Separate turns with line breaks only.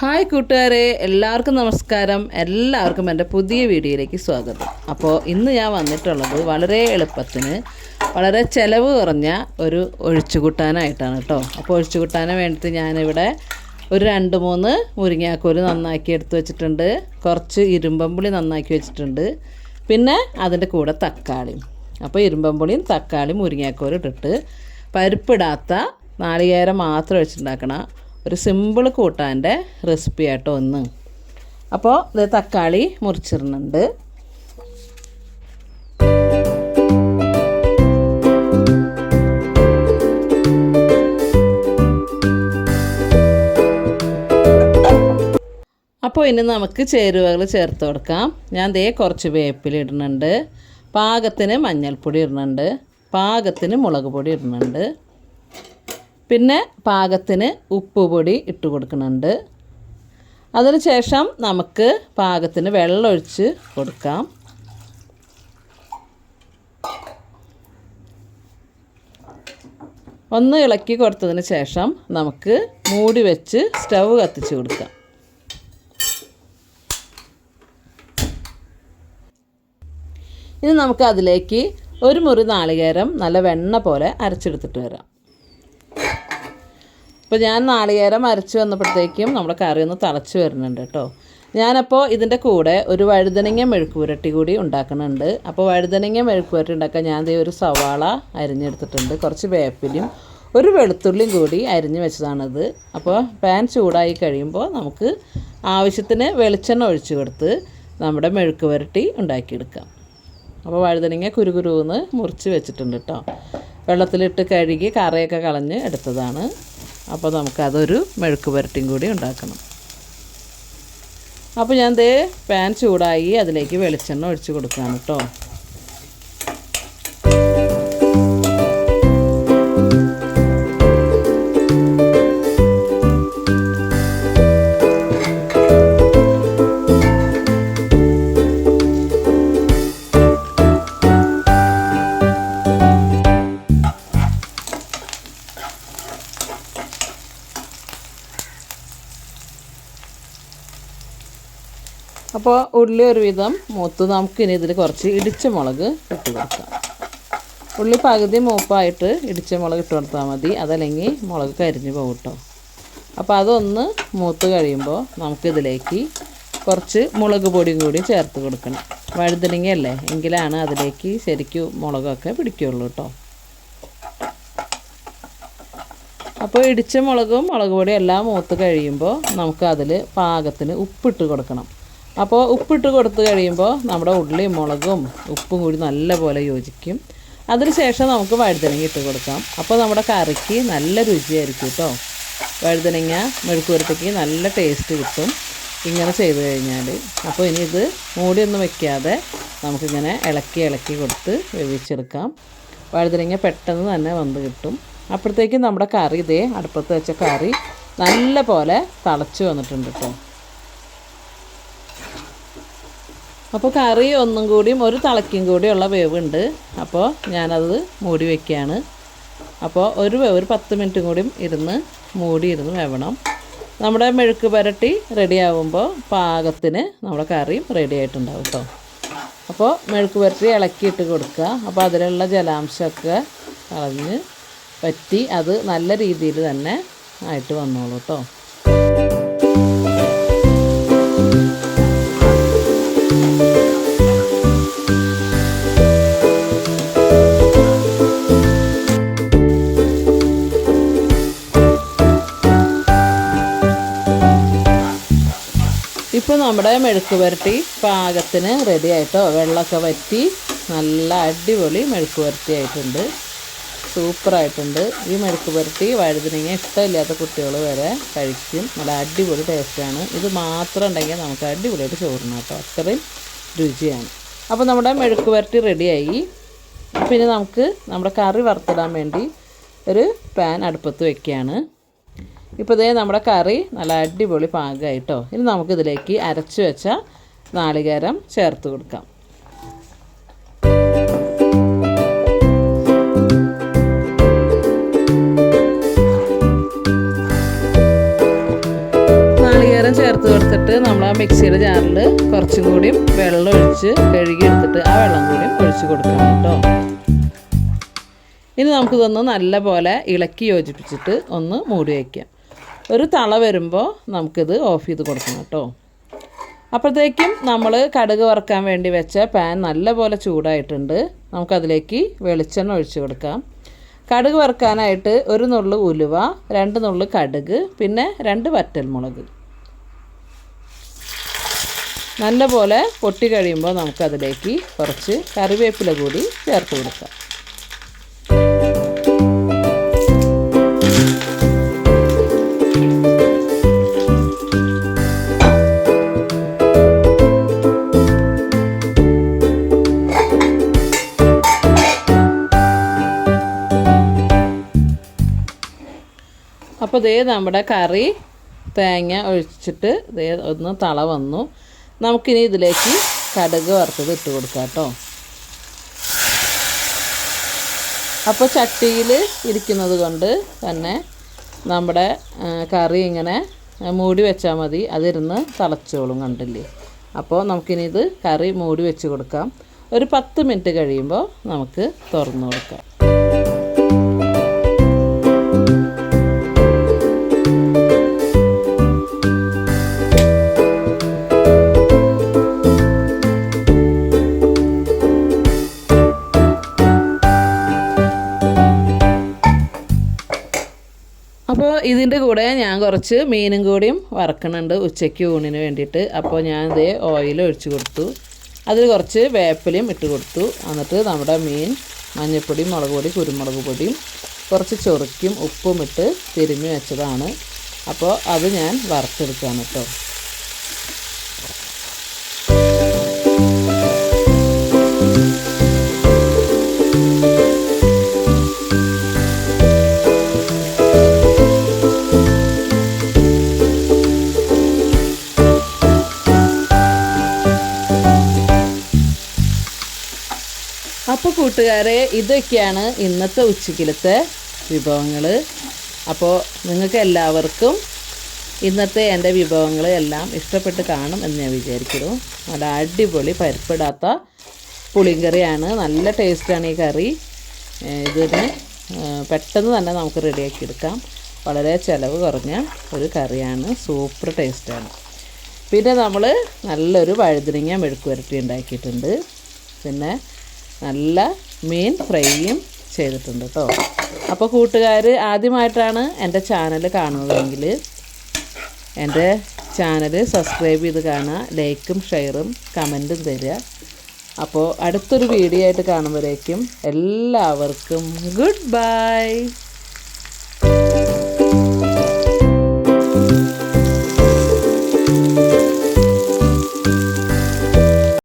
Hi കൂട്ടുകാരെ എല്ലാവർക്കും നമസ്കാരം. എല്ലാവർക്കും എന്റെ പുതിയ വീഡിയോയിലേക്ക് സ്വാഗതം. അപ്പോൾ ഇന്ന് ഞാൻ വന്നിട്ടുള്ളത് വളരെ എളുപ്പത്തിന് വളരെ ചിലവ് കുറഞ്ഞ ഒരു ഒഴിച്ചുകൂട്ടാനായിട്ടാണ് കേട്ടോ. അപ്പോൾ ഒഴിച്ചുകൂട്ടാന് വേണ്ടിയിട്ട് ഞാനിവിടെ ഒരു രണ്ട് മൂന്ന് മുരിങ്ങാക്കോൽ നന്നാക്കി എടുത്തു വെച്ചിട്ടുണ്ട്. കുറച്ച് ഇരുമ്പമ്പുളി നന്നാക്കി വെച്ചിട്ടുണ്ട്. പിന്നെ അതിന്റെ കൂടെ തക്കാളിയും അപ്പോൾ ഇരുമ്പമ്പുളിയും തക്കാളിയും മുരിങ്ങാക്കോലും ഇട്ടിട്ട് പരിപ്പിടാത്ത നാളികേരം മാത്രം വെച്ചിട്ടുണ്ടാക്കണ ഒരു സിമ്പിൾ കൂട്ടാന്റെ റെസിപ്പി ആട്ടോ ഒന്ന് അപ്പോൾ ഇത് തക്കാളി മുറിച്ചിടുന്നുണ്ട്. അപ്പോൾ ഇനി നമുക്ക് ചേരുവകൾ ചേർത്ത് കൊടുക്കാം. ഞാൻ ദേ കുറച്ച് വേപ്പില ഇടുന്നുണ്ട്. പാകത്തിന് മഞ്ഞൾപ്പൊടി ഇടുന്നുണ്ട്. പാകത്തിന് മുളക് പൊടി ഇടുന്നുണ്ട്. പിന്നെ പാകത്തിന് ഉപ്പ് പൊടി ഇട്ട് കൊടുക്കുന്നുണ്ട്. അതിനുശേഷം നമുക്ക് പാകത്തിന് വെള്ളമൊഴിച്ച് കൊടുക്കാം. ഒന്ന് ഇളക്കി കൊടുത്തതിന് ശേഷം നമുക്ക് മൂടി വെച്ച് സ്റ്റവ് കത്തിച്ച് കൊടുക്കാം. ഇനി നമുക്ക് അതിലേക്ക് ഒരു മുറി നാളികേരം നല്ല വെണ്ണ പോലെ അരച്ചെടുത്തിട്ട് വരാം. ഇപ്പോൾ ഞാൻ നാളികേരം അരച്ച് വന്നപ്പോഴത്തേക്കും നമ്മുടെ കറി ഒന്ന് തിളച്ച് വരുന്നുണ്ട് കേട്ടോ. ഞാനപ്പോൾ ഇതിന്റെ കൂടെ ഒരു വഴുതനങ്ങ മെഴുക്കുപുരട്ടി കൂടി ഉണ്ടാക്കുന്നുണ്ട്. അപ്പോൾ വഴുതനങ്ങ മെഴുക്കുപുരട്ടി ഉണ്ടാക്കാൻ ഞാൻ ദേ ഒരു സവാള അരിഞ്ഞെടുത്തിട്ടുണ്ട്. കുറച്ച് വേപ്പിലും ഒരു വെളുത്തുള്ളിയും കൂടി അരിഞ്ഞ് വെച്ചതാണിത്. അപ്പോൾ പാൻ ചൂടായി കഴിയുമ്പോൾ നമുക്ക് ആവശ്യത്തിന് വെളിച്ചെണ്ണ ഒഴിച്ചു കൊടുത്ത് നമ്മുടെ മെഴുക്ക് പുരട്ടി ഉണ്ടാക്കിയെടുക്കാം. അപ്പോൾ വഴുതനങ്ങ കുരുകുരുന്ന് മുറിച്ച് വെച്ചിട്ടുണ്ട് കേട്ടോ. വെള്ളത്തിലിട്ട് കഴുകി കറയൊക്കെ കളഞ്ഞ് എടുത്തതാണ്. അപ്പോൾ നമുക്കതൊരു മെഴുക്ക് പുരട്ടിയും കൂടി ഉണ്ടാക്കണം. അപ്പോൾ ഞാൻ ദേ പാൻ ചൂടായി അതിലേക്ക് വെളിച്ചെണ്ണ ഒഴിച്ച് കൊടുക്കുകയാണ് കേട്ടോ അപ്പോൾ ഉള്ളി ഒരുവിധം മൂത്ത് നമുക്കിനി ഇതിൽ കുറച്ച് ഇടിച്ച മുളക് ഇട്ട് കൊടുക്കാം. ഉള്ളി പകുതി മൂപ്പായിട്ട് ഇടിച്ച മുളക് ഇട്ട് കൊടുത്താൽ മതി. അതല്ലെങ്കിൽ മുളക് കരിഞ്ഞു പോകും കേട്ടോ അപ്പോൾ അതൊന്ന് മൂത്ത് കഴിയുമ്പോൾ നമുക്കിതിലേക്ക് കുറച്ച് മുളക് പൊടിയും കൂടി ചേർത്ത് കൊടുക്കണം. വഴുതനങ്ങയല്ലേ എങ്കിലാണ് അതിലേക്ക് ശരിക്കും മുളകൊക്കെ പിടിക്കുകയുള്ളൂ കേട്ടോ അപ്പോൾ ഇടിച്ച മുളകും മുളക് പൊടിയും എല്ലാം മൂത്ത് കഴിയുമ്പോൾ നമുക്കതിൽ പാകത്തിന് ഉപ്പിട്ട് കൊടുക്കണം. അപ്പോൾ ഉപ്പിട്ട് കൊടുത്തു കഴിയുമ്പോൾ നമ്മുടെ ഉള്ളിയും മുളകും ഉപ്പും കൂടി നല്ലപോലെ യോജിക്കും. അതിനുശേഷം നമുക്ക് വഴുതനങ്ങ ഇട്ട് കൊടുക്കാം. അപ്പോൾ നമ്മുടെ കറിക്ക് നല്ല രുചിയായിരിക്കും കേട്ടോ വഴുതനങ്ങ മെഴുക്കുവരത്തേക്ക് നല്ല ടേസ്റ്റ് കിട്ടും. ഇങ്ങനെ ചെയ്ത് കഴിഞ്ഞാൽ അപ്പോൾ ഇനി ഇത് മൂടിയൊന്നും വെക്കാതെ നമുക്കിങ്ങനെ ഇളക്കി ഇളക്കി കൊടുത്ത് വേവിച്ചെടുക്കാം. വഴുതനങ്ങ പെട്ടെന്ന് തന്നെ വന്ന് കിട്ടും. അപ്പോഴത്തേക്കും നമ്മുടെ കറി ഇതേ അടുപ്പത്ത് വെച്ച കറി നല്ല പോലെ തിളച്ച് വന്നിട്ടുണ്ട് കേട്ടോ അപ്പോൾ കറി ഒന്നും കൂടിയും ഒരു തിളക്കും കൂടിയുള്ള വേവുണ്ട്. അപ്പോൾ ഞാനത് മൂടി വയ്ക്കുകയാണ് അപ്പോൾ ഒരു ഒരു പത്ത് മിനിറ്റും കൂടിയും ഇരുന്ന് മൂടി ഇരുന്ന് വേവണം. നമ്മുടെ മെഴുക്ക് പുരട്ടി റെഡി ആകുമ്പോൾ പാകത്തിന് നമ്മുടെ കറിയും റെഡി ആയിട്ടുണ്ടാവും കേട്ടോ അപ്പോൾ മെഴുക്ക് പുരട്ടി ഇളക്കിയിട്ട് കൊടുക്കുക. അപ്പോൾ അതിലുള്ള ജലാംശമൊക്കെ കളഞ്ഞ് പറ്റി അത് നല്ല രീതിയിൽ തന്നെ ആയിട്ട് വന്നോളൂ കേട്ടോ ഇപ്പോൾ നമ്മുടെ മെഴുക്ക് പുരട്ടി പാകത്തിന് റെഡി ആയിട്ടോ? വെള്ളമൊക്കെ വറ്റി നല്ല അടിപൊളി മെഴുക്ക് പുരട്ടി ആയിട്ടുണ്ട്. സൂപ്പറായിട്ടുണ്ട് ഈ മെഴുക്ക് പുരട്ടി വഴുതനങ്ങ ഇഷ്ടമില്ലാത്ത കുട്ടികൾ വരെ കഴിക്കും. നല്ല അടിപൊളി ടേസ്റ്റാണ് ഇത് മാത്രം ഉണ്ടെങ്കിൽ നമുക്ക് അടിപൊളിയായിട്ട് ചോറിന് കേട്ടോ. അത്രയും രുചിയാണ്. അപ്പോൾ നമ്മുടെ മെഴുക്ക് പുരട്ടി റെഡിയായി പിന്നെ നമുക്ക് നമ്മുടെ കറി വറുത്തിടാൻ വേണ്ടി ഒരു പാൻ അടുപ്പത്ത് വെക്കുകയാണ്. ഇപ്പോൾ ഇതേ നമ്മുടെ കറി നല്ല അടിപൊളി പാകമായിട്ടോ ഇനി നമുക്കിതിലേക്ക് അരച്ച് വെച്ച നാളികേരം ചേർത്ത് കൊടുക്കാം. നാളികേരം ചേർത്ത് കൊടുത്തിട്ട് നമ്മൾ ആ മിക്സിയുടെ ജാറിൽ കുറച്ചും കൂടി വെള്ളം ഒഴിച്ച് കഴുകി എടുത്തിട്ട് ആ വെള്ളം കൂടി ഒഴിച്ച് കൊടുക്കണം കേട്ടോ. ഇനി നമുക്കിതൊന്ന് നല്ല പോലെ ഇളക്കി യോജിപ്പിച്ചിട്ട് ഒന്ന് മൂടി വയ്ക്കാം ഒരു തള വരുമ്പോൾ നമുക്കിത് ഓഫ് ചെയ്ത് കൊടുക്കണം കേട്ടോ. അപ്പോഴത്തേക്കും നമ്മൾ കടുക് വറുക്കാൻ വേണ്ടി വെച്ച പാൻ നല്ലപോലെ ചൂടായിട്ടുണ്ട്. നമുക്കതിലേക്ക് വെളിച്ചെണ്ണ ഒഴിച്ച് കൊടുക്കാം. കടുക് വറുക്കാനായിട്ട് ഒരു നുള്ളു ഉലുവ രണ്ട് നുള്ളു കടുക് പിന്നെ രണ്ട് വറ്റൽമുളക്. നല്ലപോലെ പൊട്ടി കഴിയുമ്പോൾ നമുക്കതിലേക്ക് കുറച്ച് കറിവേപ്പില കൂടി ചേർത്ത് കൊടുക്കാം. അപ്പോൾ ദേ നമ്മുടെ കറി തേങ്ങ ഒഴിച്ചിട്ട് ദേ ഒന്ന് തള വന്നു. നമുക്കിനി ഇതിലേക്ക് കടുക് വറുത്തത് ഇട്ട് കൊടുക്കാം കേട്ടോ. അപ്പോൾ ചട്ടിയിൽ ഇരിക്കുന്നത് കൊണ്ട് തന്നെ നമ്മുടെ കറി ഇങ്ങനെ മൂടി വെച്ചാൽ മതി. അതിരുന്ന് തിളച്ചോളും കണ്ടില്ലേ? അപ്പോൾ നമുക്കിനി ഇത് കറി മൂടി വെച്ച് കൊടുക്കാം. ഒരു പത്ത് മിനിറ്റ് കഴിയുമ്പോൾ നമുക്ക് തുറന്നു കൊടുക്കാം. ഇതിന്റെ കൂടെ ഞാൻ കുറച്ച് മീനും കൂടിയും വറക്കണുണ്ട് ഉച്ചയ്ക്ക് ഊണിന് വേണ്ടിയിട്ട്. അപ്പോൾ ഞാൻ ഇതേ ഓയിൽ ഒഴിച്ച് കൊടുത്തു. അതിൽ കുറച്ച് വേപ്പിലയും ഇട്ട് കൊടുത്തു. എന്നിട്ട് നമ്മുടെ മീൻ മഞ്ഞൾപ്പൊടിയും മുളക് പൊടി കുരുമുളക് പൊടിയും കുറച്ച് ചൊറുക്കും ഉപ്പും ഇട്ട് തിരുമ്മി വെച്ചതാണ്. അപ്പോൾ അത് ഞാൻ വറുത്തെടുക്കുകയാണ് കേട്ടോ. അപ്പോൾ കൂട്ടുകാരെ ഇതൊക്കെയാണ് ഇന്നത്തെ ഉച്ചക്കിലത്തെ വിഭവങ്ങൾ അപ്പോൾ നിങ്ങൾക്ക് എല്ലാവർക്കും ഇന്നത്തെ എന്റെ വിഭവങ്ങൾ എല്ലാം ഇഷ്ടപ്പെട്ട് കാണും എന്ന് ഞാൻ വിചാരിക്കുന്നു. നല്ല അടിപൊളി പരിപ്പിടാത്ത പുളിങ്കറിയാണ് നല്ല ടേസ്റ്റാണ് ഈ കറി. ഇതിന് പെട്ടെന്ന് തന്നെ നമുക്ക് റെഡിയാക്കി എടുക്കാം. വളരെ ചിലവ് കുറഞ്ഞ ഒരു കറിയാണ്. സൂപ്പർ ടേസ്റ്റാണ്. പിന്നെ നമ്മൾ നല്ലൊരു വഴുതിരിങ്ങ മെഴുക്ക് വരട്ടി ഉണ്ടാക്കിയിട്ടുണ്ട്. പിന്നെ നല്ല മീൻ ഫ്രൈയും ചെയ്തിട്ടുണ്ട് കേട്ടോ അപ്പോൾ കൂട്ടുകാർ ആദ്യമായിട്ടാണ് എന്റെ ചാനൽ കാണുന്നതെങ്കിൽ എന്റെ ചാനൽ സബ്സ്ക്രൈബ് ചെയ്ത് കാണുക ലൈക്കും ഷെയറും കമന്റും തരിക. അപ്പോൾ അടുത്തൊരു വീഡിയോ ആയിട്ട് കാണുമ്പോഴേക്കും എല്ലാവർക്കും ഗുഡ് ബൈ